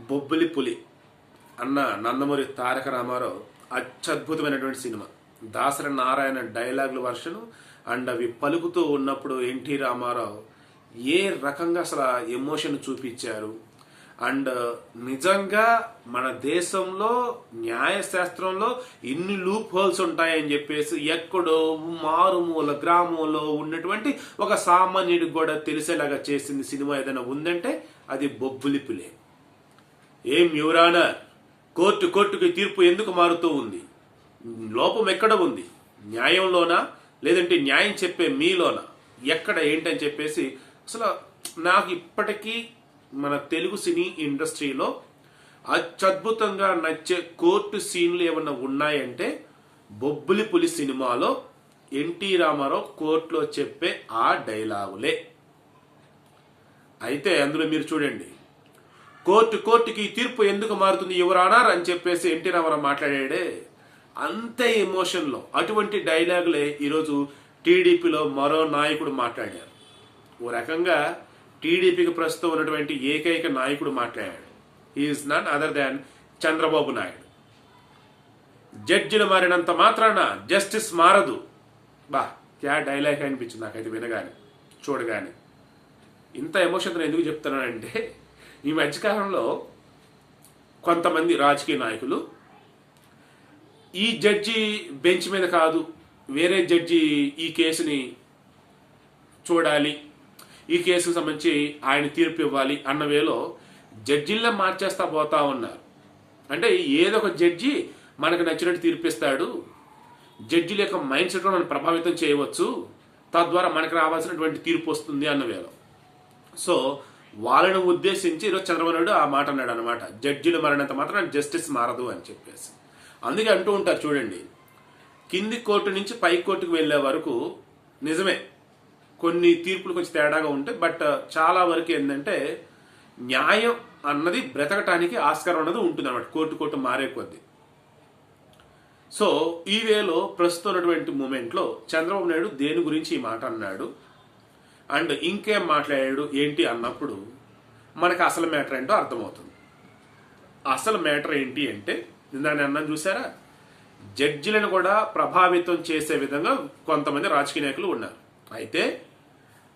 బొబ్బిలి పులి అన్న నందమూరి తారక రామారావు అత్యద్భుతమైనటువంటి సినిమా. దాసరి నారాయణ డైలాగుల వర్షన్ అండ్ అవి పలుకుతూ ఉన్నప్పుడు ఎన్టీ రామారావు ఏ రకంగా అసలు ఎమోషన్ చూపించారు? అండ్ నిజంగా మన దేశంలో న్యాయశాస్త్రంలో ఇన్ని లూప్ హోల్స్ ఉంటాయని చెప్పేసి ఎక్కడో మారుమూల గ్రామంలో ఉన్నటువంటి ఒక సామాన్యుడికి కూడా తెలిసేలాగా చేసింది సినిమా ఏదైనా ఉందంటే అది బొబ్బులిపులే ఏం యువరానర్ కోర్టు కోర్టుకి తీర్పు ఎందుకు మారుతూ ఉంది? లోపం ఎక్కడ ఉంది? న్యాయంలోనా? లేదంటే న్యాయం చెప్పే మీలోనా? ఎక్కడ ఏంటని చెప్పేసి అసలు నాకు ఇప్పటికీ మన తెలుగు సినీ ఇండస్ట్రీలో అత్యద్భుతంగా నచ్చే కోర్టు సీన్లు ఏమన్నా ఉన్నాయంటే బొబ్బులి పులి సినిమాలో ఎన్టీ రామారావు కోర్టులో చెప్పే ఆ డైలాగులే. అయితే అందులో మీరు చూడండి. కోర్టు కోర్టుకి తీర్పు ఎందుకు మారుతుంది ఎవరన్నారు అని చెప్పేసి ఎన్టీ రామారావు మాట్లాడాడే? అంతే ఎమోషన్లో అటువంటి డైలాగులే ఈరోజు టీడీపీలో మరో నాయకుడు మాట్లాడారు. ఓ రకంగా టీడీపీకి ప్రస్తుతం ఉన్నటువంటి ఏకైక నాయకుడు మాట్లాడాడు. Is not other than Chandrababu Naidu. జడ్జిలు మారినంత మాత్రాన జస్టిస్ మారదు. బా క్యా డైలాగ్ అనిపించింది నాకైతే వినగానే చూడగానే. ఇంత ఎమోషన్తో ఎందుకు చెప్తున్నానంటే ఈ మధ్యకాలంలో కొంతమంది రాజకీయ నాయకులు ఈ జడ్జి బెంచ్ మీద కాదు వేరే జడ్జి ఈ కేసుని చూడాలి ఈ కేసుకు సంబంధించి ఆయన తీర్పు ఇవ్వాలి అన్న వేలో జడ్జిల్లో మార్చేస్తా పోతా ఉన్నారు. అంటే ఏదో ఒక జడ్జి మనకు నచ్చినట్టు తీర్పిస్తాడు జడ్జిల యొక్క మైండ్ సెట్ మనం ప్రభావితం చేయవచ్చు తద్వారా మనకు రావాల్సినటువంటి తీర్పు వస్తుంది అన్న వేలో. సో వాళ్ళని ఉద్దేశించి ఈరోజు చంద్రబాబు నాయుడు ఆ మాట అన్నాడు అనమాట జడ్జిలు మారినంత మాత్రం జస్టిస్ మారదు అని చెప్పేసి. అందుకే అంటూ ఉంటారు చూడండి. కింది కోర్టు నుంచి పై కోర్టుకు వెళ్ళే వరకు నిజమే కొన్ని తీర్పులు కొంచెం తేడాగా ఉంటాయి బట్ చాలా వరకు ఏంటంటే న్యాయం అన్నది బ్రతకటానికి ఆస్కారం అన్నది ఉంటుంది అనమాట కోర్టు కోర్టు మారే కొద్దీ. సో ఈ వేలో ప్రస్తుతం ఉన్నటువంటి మూమెంట్లో చంద్రబాబు నాయుడు దేని గురించి ఈ మాట అన్నాడు అండ్ ఇంకేం మాట్లాడాడు ఏంటి అన్నప్పుడు మనకు అసలు మ్యాటర్ ఏంటో అర్థమవుతుంది. అసలు మ్యాటర్ ఏంటి అంటే నిన్న అన్నం చూసారా జడ్జిలను కూడా ప్రభావితం చేసే విధంగా కొంతమంది రాజకీయ నాయకులు ఉన్నారు. అయితే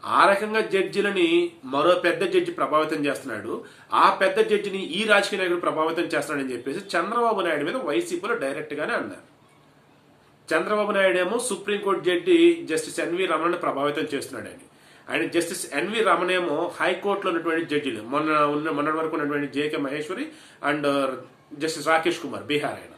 ఆ రకంగా జడ్జిలని మరో పెద్ద జడ్జి ప్రభావితం చేస్తున్నాడు. ఆ పెద్ద జడ్జిని ఈ రాజకీయ నాయకుడు ప్రభావితం చేస్తున్నాడని చెప్పేసి చంద్రబాబు నాయుడు మీద వైసీపీలో డైరెక్ట్గానే అన్నారు. చంద్రబాబు నాయుడు ఏమో supreme court judge justice N రమణను ప్రభావితం చేస్తున్నాడని. అండ్ జస్టిస్ ఎన్వి రమణేమో హైకోర్టులో ఉన్నటువంటి జడ్జిలు. మొన్న ఉన్న మొన్నటి వరకు ఉన్నటువంటి JK Maheshwari and uh, justice Rakesh Kumar Bihar ఆయన.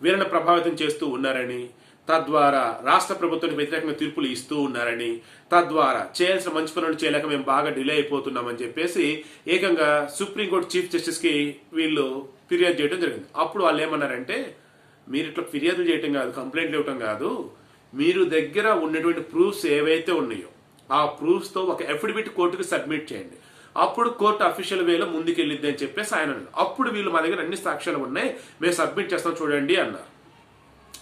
వీరిని ప్రభావితం చేస్తూ ఉన్నారని తద్వారా రాష్ట్ర ప్రభుత్వానికి వ్యతిరేకంగా తీర్పులు ఇస్తూ ఉన్నారని తద్వారా చేయాల్సిన మంచి పనులు చేయలేక మేము బాగా డిలే అయిపోతున్నామని చెప్పేసి ఏకంగా సుప్రీంకోర్టు చీఫ్ జస్టిస్కి వీళ్ళు ఫిర్యాదు చేయడం జరిగింది. అప్పుడు వాళ్ళు ఏమన్నారంటే మీరు ఇట్లా ఫిర్యాదు చేయటం కాదు కంప్లైంట్లు ఇవ్వటం కాదు. మీరు దగ్గర ఉన్నటువంటి ప్రూఫ్స్ ఏవైతే ఉన్నాయో ఆ ప్రూఫ్స్తో ఒక అఫిడవిట్ కోర్టుకి సబ్మిట్ చేయండి. అప్పుడు కోర్టు అఫీషియల్ వేలో ముందుకెళ్ళిద్ది అని చెప్పేసి ఆయన అప్పుడు వీళ్ళు మా దగ్గర అన్ని సాక్ష్యాలు ఉన్నాయి. మేము సబ్మిట్ చేస్తాం చూడండి అన్నారు.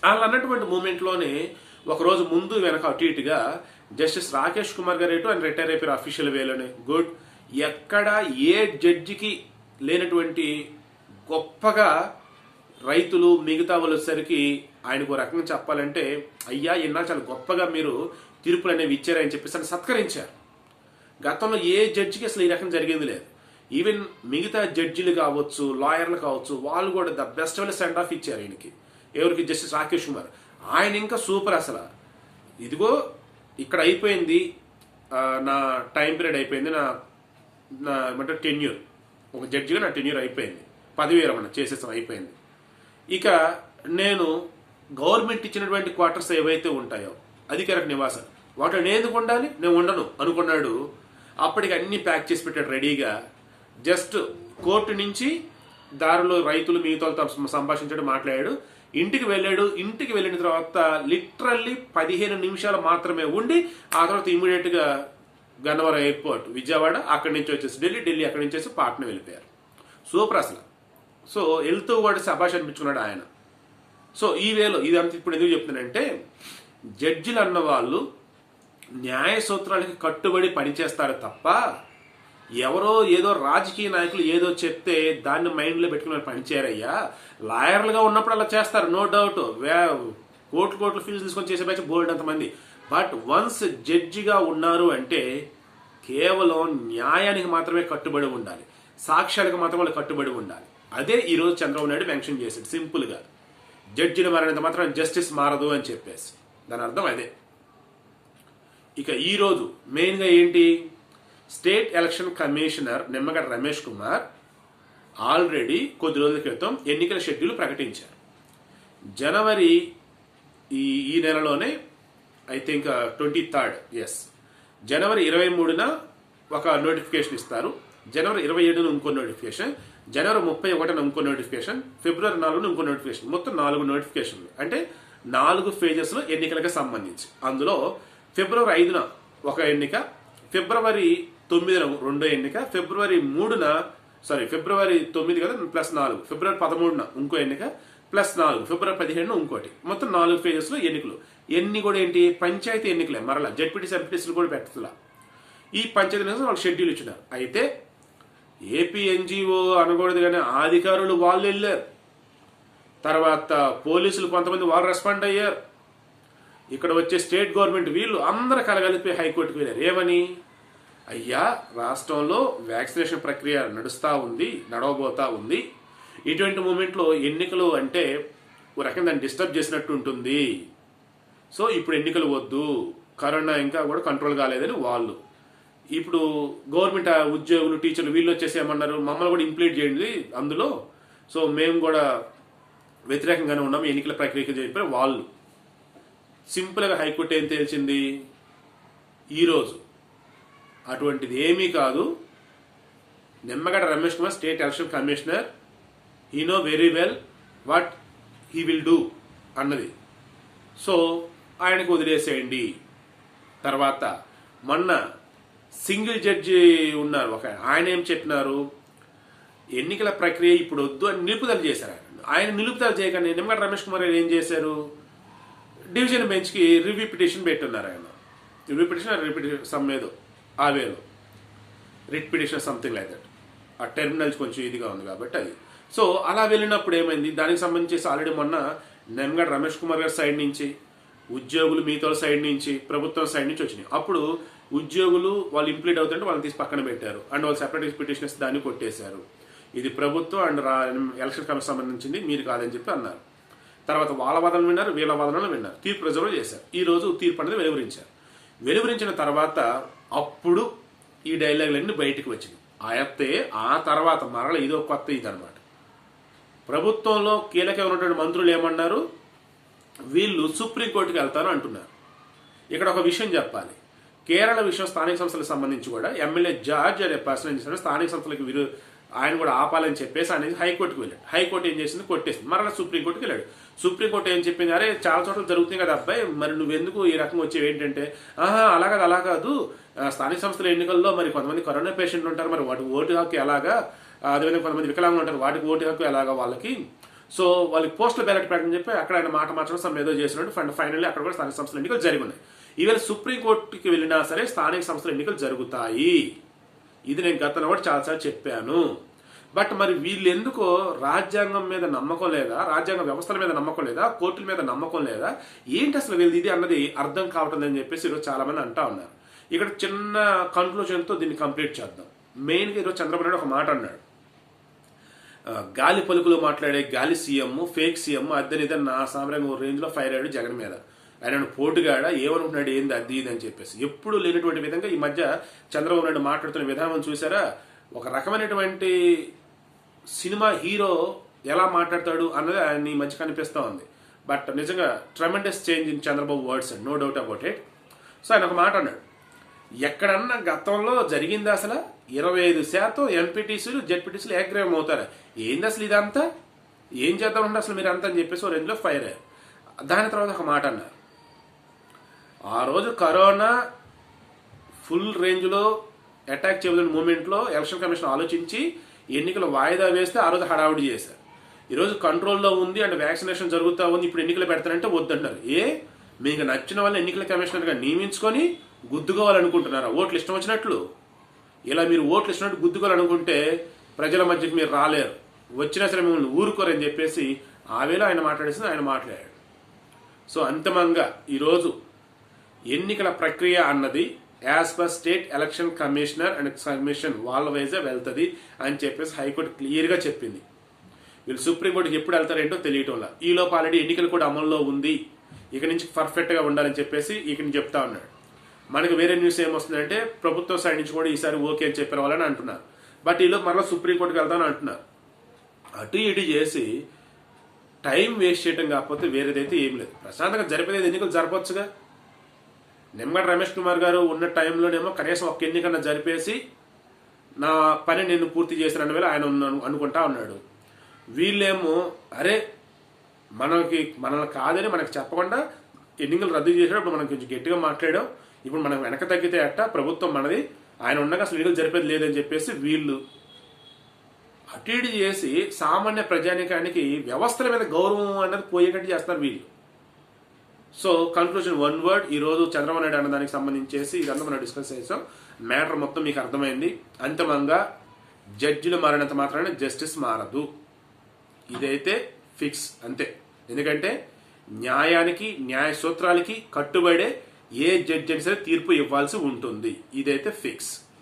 వాళ్ళు అన్నటువంటి మూమెంట్లోనే ఒకరోజు ముందు వెనక అటు ఇటుగా జస్టిస్ రాకేష్ కుమార్ గారు ఎటు ఆయన రిటైర్ అయిపోయారు అఫీషియల్ వేలోనే గుడ్. ఎక్కడ ఏ జడ్జికి లేనటువంటి గొప్పగా రైతులు మిగతా వాళ్ళు వచ్చేసరికి ఆయనకు ఒక రకంగా చెప్పాలంటే అయ్యా ఇన్నా చాలా గొప్పగా మీరు తీర్పులు అనేవి ఇచ్చారని చెప్పేసి ఆయన సత్కరించారు. గతంలో ఏ జడ్జికి అసలు ఈ రకం జరిగింది లేదు. ఈవెన్ మిగతా జడ్జిలు కావచ్చు లాయర్లు కావచ్చు వాళ్ళు కూడా ద బెస్ట్ వల్ల సెండ్ ఆఫ్ ఇచ్చారు ఆయనకి ఎవరికి? జస్టిస్ రాకేష్ కుమార్. ఆయన ఇంకా సూపర్ అసలు. ఇదిగో ఇక్కడ అయిపోయింది నా టైం పీరియడ్ అయిపోయింది నా నా ఏమంటారు టెన్యూర్ ఒక జడ్జిగా నా టెన్యూర్ అయిపోయింది. పదవి విరమణ చేసేసాం అయిపోయింది. ఇక నేను గవర్నమెంట్ ఇచ్చినటువంటి క్వార్టర్స్ ఏవైతే ఉంటాయో అధికారిక నివాసం వాటిని నేను ఎందుకు ఉండాలి నేను ఉండను అనుకున్నాడు. అప్పటికి అన్ని ప్యాక్ చేసి పెట్టాడు రెడీగా. జస్ట్ కోర్టు నుంచి దారిలో రైతులు మిగతా సంభాషించడం మాట్లాడాడు. ఇంటికి వెళ్ళాడు. ఇంటికి వెళ్ళిన తర్వాత లిటరల్లీ పదిహేను నిమిషాలు మాత్రమే ఉండి ఆ తర్వాత ఇమీడియట్గా గన్నవరం ఎయిర్పోర్ట్ విజయవాడ అక్కడి నుంచి వచ్చేసి ఢిల్లీ ఢిల్లీ అక్కడి నుంచి వచ్చి పాట్నా వెళ్ళిపోయారు. సూపర్ అసలు. సో వెళ్తూ వాడు సభాష అనిపించుకున్నాడు ఆయన. సో ఈ వేలో ఇదంతా ఇప్పుడు ఎందుకు చెప్తున్నానంటే జడ్జిలు అన్న వాళ్ళు న్యాయ సూత్రాలకి కట్టుబడి పనిచేస్తారు తప్ప ఎవరో ఏదో రాజకీయ నాయకులు ఏదో చెప్తే దాన్ని మైండ్లో పెట్టుకుని పనిచేరయ్యా పనిచేయరయ్యా. లాయర్లుగా ఉన్నప్పుడు అలా చేస్తారు నో డౌట్. కోట్లు కోట్లు ఫీజు తీసుకొని చేసే బ్యాచ్ బోల్డ్ అంతమంది. బట్ వన్స్ జడ్జిగా ఉన్నారు అంటే కేవలం న్యాయానికి మాత్రమే కట్టుబడి ఉండాలి. సాక్ష్యాలకు మాత్రం వాళ్ళు కట్టుబడి ఉండాలి. అదే ఈరోజు చంద్రబాబు నాయుడు మెన్షన్ చేశాడు సింపుల్గా. జడ్జిని మారినంత మాత్రం జస్టిస్ మారదు అని చెప్పేసి. దాని అర్థం అదే. ఇక ఈరోజు మెయిన్గా ఏంటి? State election commissioner Nimmagadda Ramesh Kumar already కొద్ది రోజుల క్రితం ఎన్నికల షెడ్యూల్ ప్రకటించారు. జనవరి ఈ ఈ నెలలోనే I think twenty third yes January ఇరవై మూడున ఒక నోటిఫికేషన్ ఇస్తారు. జనవరి ఇరవై ఏడున ఇంకో నోటిఫికేషన్ జనవరి ముప్పై ఒకటిన ఇంకో నోటిఫికేషన్ ఫిబ్రవరి నాలుగున ఇంకో నోటిఫికేషన్ మొత్తం నాలుగు నోటిఫికేషన్లు అంటే నాలుగు ఫేజెస్లో ఎన్నికలకు సంబంధించి. అందులో ఫిబ్రవరి ఐదున ఒక ఎన్నిక ఫిబ్రవరి తొమ్మిదిన రెండో ఎన్నిక ఫిబ్రవరి మూడున సారీ ఫిబ్రవరి తొమ్మిది కదా ప్లస్ నాలుగు. ఫిబ్రవరి పదమూడున ఇంకో ఎన్నిక ప్లస్ నాలుగు. ఫిబ్రవరి పదిహేడున ఇంకోటి మొత్తం నాలుగు ఫేజెస్లో ఎన్నికలు. ఎన్ని కూడా ఏంటి? పంచాయతీ ఎన్నికలే. మరలా జడ్పీటీసీ ఎంపీటీసీలు కూడా పెట్టలా ఈ పంచాయతీ ఎన్నికలు వాళ్ళకి షెడ్యూల్ ఇచ్చినారు అయితే ఏపీ ఎన్జిఓ అనకూడదు కానీ అధికారులు వాళ్ళు వెళ్ళారు. తర్వాత పోలీసులు కొంతమంది వాళ్ళు రెస్పాండ్ అయ్యారు. ఇక్కడ వచ్చే స్టేట్ గవర్నమెంట్ వీళ్ళు అందరూ కలగలిపి హైకోర్టుకు వెళ్ళారు. ఏమని? అయ్యా రాష్ట్రంలో వ్యాక్సినేషన్ ప్రక్రియ నడుస్తూ ఉంది నడవబోతా ఉంది. ఇటువంటి మూమెంట్లో ఎన్నికలు అంటే ఒక రకంగా దాన్ని డిస్టర్బ్ చేసినట్టు ఉంటుంది. సో ఇప్పుడు ఎన్నికలు వద్దు. కరోనా ఇంకా కూడా కంట్రోల్ కాలేదని వాళ్ళు. ఇప్పుడు గవర్నమెంట్ ఉద్యోగులు టీచర్లు వీళ్ళు వచ్చేసి ఏమన్నారు? మమ్మల్ని కూడా ఇంప్లీట్ చేయండి అందులో. సో మేము కూడా వ్యతిరేకంగానే ఉన్నాం ఎన్నికల ప్రక్రియకి చెప్పారు వాళ్ళు. సింపుల్గా హైకోర్టు ఏం తేల్చింది? ఈరోజు. అటువంటిది ఏమీ కాదు. Nimmagadda Ramesh Kumar state election commissioner. He know very well what he will do అన్నది. సో ఆయనకు వదిలేసేయండి. తర్వాత మొన్న సింగిల్ జడ్జి ఉన్నారు. ఒక ఆయన ఏం చెప్పినారు? ఎన్నికల ప్రక్రియ ఇప్పుడు వద్దు అని నిలుపుదల చేశారు ఆయన. ఆయన నిలుపుదల చేయగానే నిమ్మగడ్డ రమేష్ కుమార్ ఏం చేశారు? డివిజన్ బెంచ్కి రివ్యూ పిటిషన్ పెట్టున్నారు ఆయన. రివ్యూ పిటిషన్ రిపిటిషన్ సమ్ ఏదో ఆ వేలో writ petition something like that. ఆ టెర్మినల్స్ కొంచెం ఇదిగా ఉంది కాబట్టి అది. సో అలా వెళ్ళినప్పుడు ఏమైంది? దానికి సంబంధించి ఆల్రెడీ మొన్న నెమ్మగడ్డ రమేష్ కుమార్ గారి సైడ్ నుంచి ఉద్యోగులు మీతో సైడ్ నుంచి ప్రభుత్వం సైడ్ నుంచి వచ్చినాయి. అప్పుడు ఉద్యోగులు వాళ్ళు ఇంప్లీట్ అవుతుంటే వాళ్ళని తీసి పక్కన పెట్టారు. అండ్ వాళ్ళు సెపరేట్ పిటిషన్స్ దాన్ని కొట్టేశారు. ఇది ప్రభుత్వం అండ్ ఎలక్షన్ కమిషన్ సంబంధించింది మీరు కాదని చెప్పి అన్నారు. తర్వాత వాళ్ళ వాదనలు విన్నారు వీళ్ళ వాదనలు విన్నారు. తీర్పు రిజర్వ్ చేశారు. ఈ రోజు తీర్పు అనేది వెలువరించారు. వెలువరించిన తర్వాత అప్పుడు ఈ డైలాగులన్నీ బయటికి వచ్చినాయి. అయితే ఆ తర్వాత మరల ఇదో కొత్త ఇదనమాట ప్రభుత్వంలో ప్రభుత్వంలో కీలకమైనటువంటి మంత్రులు ఏమన్నారు? వీళ్ళు సుప్రీంకోర్టుకి వెళ్తారు అంటున్నారు. ఇక్కడ ఒక విషయం చెప్పాలి. కేరళ విషయం స్థానిక సంస్థలకు సంబంధించి కూడా ఎమ్మెల్యే జార్జ్ అనే పర్సన్ స్థానిక సంస్థలకు విరు ఆయన కూడా ఆపాలని చెప్పేసి ఆయన హైకోర్టుకు వెళ్ళాడు. హైకోర్టు ఏం చేసింది? కొట్టేసింది. మరలా సుప్రీంకోర్టుకి వెళ్ళాడు. సుప్రీంకోర్టు ఏం చెప్పింది? అరే చాలా చోట్ల జరుగుతుంది కదా అబ్బాయి మరి నువ్వెందుకు ఈ రకంగా వచ్చేవి ఏంటంటే? ఆహా అలా కాదు అలా కాదు. స్థానిక సంస్థల ఎన్నికల్లో మరి కొంతమంది కరోనా పేషెంట్లు ఉంటారు మరి వాటి ఓటు హక్కు ఎలాగా? అదేవిధంగా కొంతమంది వికలాంగులు ఉంటారు వాటికి ఓటు హక్కు ఎలాగా వాళ్ళకి? సో వాళ్ళకి పోస్టల్ బ్యాలెట్ పెట్టని చెప్పి అక్కడ ఆయన మాట మార్చడం సమ్ ఏదో చేసినట్టు ఫండ్ ఫైనల్లీ అక్కడ కూడా స్థానిక సంస్థల ఎన్నికలు జరిగి ఉన్నాయి. ఈవేళ సుప్రీంకోర్టుకి వెళ్ళినా సరే స్థానిక సంస్థల ఎన్నికలు జరుగుతాయి. ఇది నేను గతంలో కూడా చాలాసార్లు చెప్పాను. బట్ మరి వీళ్ళు ఎందుకో రాజ్యాంగం మీద నమ్మకం లేదా రాజ్యాంగ వ్యవస్థల మీద నమ్మకం లేదా కోర్టుల మీద నమ్మకం లేదా ఏంటి అసలు వీళ్ళది? ఇది అన్నది అర్థం కావటం అని చెప్పేసి ఈరోజు చాలా మంది అంటా ఉన్నారు. ఇక్కడ చిన్న కన్క్లూజన్తో దీన్ని కంప్లీట్ చేద్దాం. మెయిన్గా ఈరోజు చంద్రబాబు నాయుడు ఒక మాట అన్నాడు. గాలి పలుకులు మాట్లాడే గాలి సీఎం ఫేక్ సీఎం అద్దెనిద నా సామరంగం రేంజ్లో ఫైర్ అయ్యాడు జగన్ మీద. ఆయన పోటుగాడ? ఏమనుకుంటున్నాడు? ఏంది? అది ఇది అని చెప్పేసి. ఎప్పుడు లేనటువంటి విధంగా ఈ మధ్య చంద్రబాబు నాయుడు మాట్లాడుతున్న విధానం చూసారా? ఒక రకమైనటువంటి సినిమా హీరో ఎలా మాట్లాడతాడు అన్నది ఆయన ఈ మధ్య కనిపిస్తూ ఉంది. బట్ నిజంగా tremendous change in Chandrababu words no doubt about it. So ఆయన ఒక మాట అన్నాడు. ఎక్కడన్నా గతంలో జరిగింది అసలు? ఇరవై ఐదు శాతం ఎంపీటీసీలు జెడ్పీటీసీలు ఏగ్రహం అవుతారు? ఏంది అసలు ఇదంతా? ఏం చేద్దామంటే అసలు మీరు అంతా అని చెప్పేసి ఓ రేంజ్లో ఫైర్ అయ్యారు. దాని తర్వాత ఒక మాట అన్నారు. ఆ రోజు కరోనా ఫుల్ రేంజ్లో అటాక్ చేయబడిన మూమెంట్లో ఎలక్షన్ కమిషన్ ఆలోచించి ఎన్నికలు వాయిదా వేస్తే ఆ రోజు హడావుడి చేశారు. ఈరోజు కంట్రోల్లో ఉంది అండ్ వ్యాక్సినేషన్ జరుగుతూ ఉంది. ఇప్పుడు ఎన్నికలు పెడతారంటే వద్దంటారు. ఏ? మీకు నచ్చిన వాళ్ళని ఎన్నికల కమిషనర్గా నియమించుకొని గుద్దుకోవాలనుకుంటున్నారా? ఓట్లు ఇష్టం వచ్చినట్లు? ఇలా మీరు ఓట్లు ఇచ్చినట్టు గుద్దుకోవాలనుకుంటే ప్రజల మధ్యకి మీరు రాలేరు. వచ్చినా సరే మిమ్మల్ని ఊరుకోరని చెప్పేసి ఆ వేళ ఆయన మాట్లాడేసి ఆయన మాట్లాడాడు. సో అంతిమంగా ఈరోజు ఎన్నికల ప్రక్రియ అన్నది as per state election commissioner and commission వాళ్ళ వైజే వెళ్తుంది అని చెప్పేసి హైకోర్టు క్లియర్గా చెప్పింది. వీళ్ళు సుప్రీంకోర్టుకి ఎప్పుడు వెళ్తారేంటో తెలియటంలా. ఈ లోపు ఆల్రెడీ ఎన్నికలు కూడా అమల్లో ఉంది. ఇక నుంచి పర్ఫెక్ట్గా ఉండాలని చెప్పేసి ఇక నుంచి చెప్తా ఉన్నాడు. మనకి వేరే న్యూస్ ఏమొస్తుందంటే ప్రభుత్వం సైడ్ నుంచి కూడా ఈసారి ఓకే అని చెప్పిన వాళ్ళని అంటున్నారు. బట్ ఈలోపు మరలా సుప్రీంకోర్టుకి వెళ్తామని అంటున్నారు. అటు ఇటు చేసి టైం వేస్ట్ చేయడం కాకపోతే వేరేదైతే ఏం లేదు. ప్రశాంతంగా జరిపేది ఎన్నికలు జరపవచ్చుగా నిమ్మగడ్డ రమేష్ కుమార్ గారు ఉన్న టైంలోనేమో కనీసం ఒక ఎన్నికన్నా జరిపేసి నా పని నేను పూర్తి చేసిన వేళ ఆయన అనుకుంటా ఉన్నాడు. వీళ్ళేమో అరే మనకి మనల్ని కాదని మనకు చెప్పకుండా ఎన్నికలు రద్దు చేసేటప్పుడు మనం కొంచెం గట్టిగా మాట్లాడాం. ఇప్పుడు మనం వెనక తగ్గితే అట్ట ప్రభుత్వం మనది. ఆయన ఉండగా అసలు ఎన్నికలు జరిపేది లేదని చెప్పేసి వీళ్ళు అటు ఇటు చేసి సామాన్య ప్రజానికానికి వ్యవస్థల మీద గౌరవం అనేది పోయేటట్టు చేస్తారు వీళ్ళు. సో కన్క్లూజన్ వన్ వర్డ్ ఈ రోజు చంద్రబాబు నాయుడు అన్న దానికి సంబంధించేసి ఇదంతా మనం డిస్కస్ చేసాం. మ్యాటర్ మొత్తం మీకు అర్థమైంది. అంతిమంగా జడ్జిలు మారినంత మాత్రాన జస్టిస్ మారదు. ఇదైతే ఫిక్స్ అంతే. ఎందుకంటే న్యాయానికి న్యాయ సూత్రాలకి కట్టుబడే ఏ జడ్జి అయినా సరే తీర్పు ఇవ్వాల్సి ఉంటుంది. ఇదైతే ఫిక్స్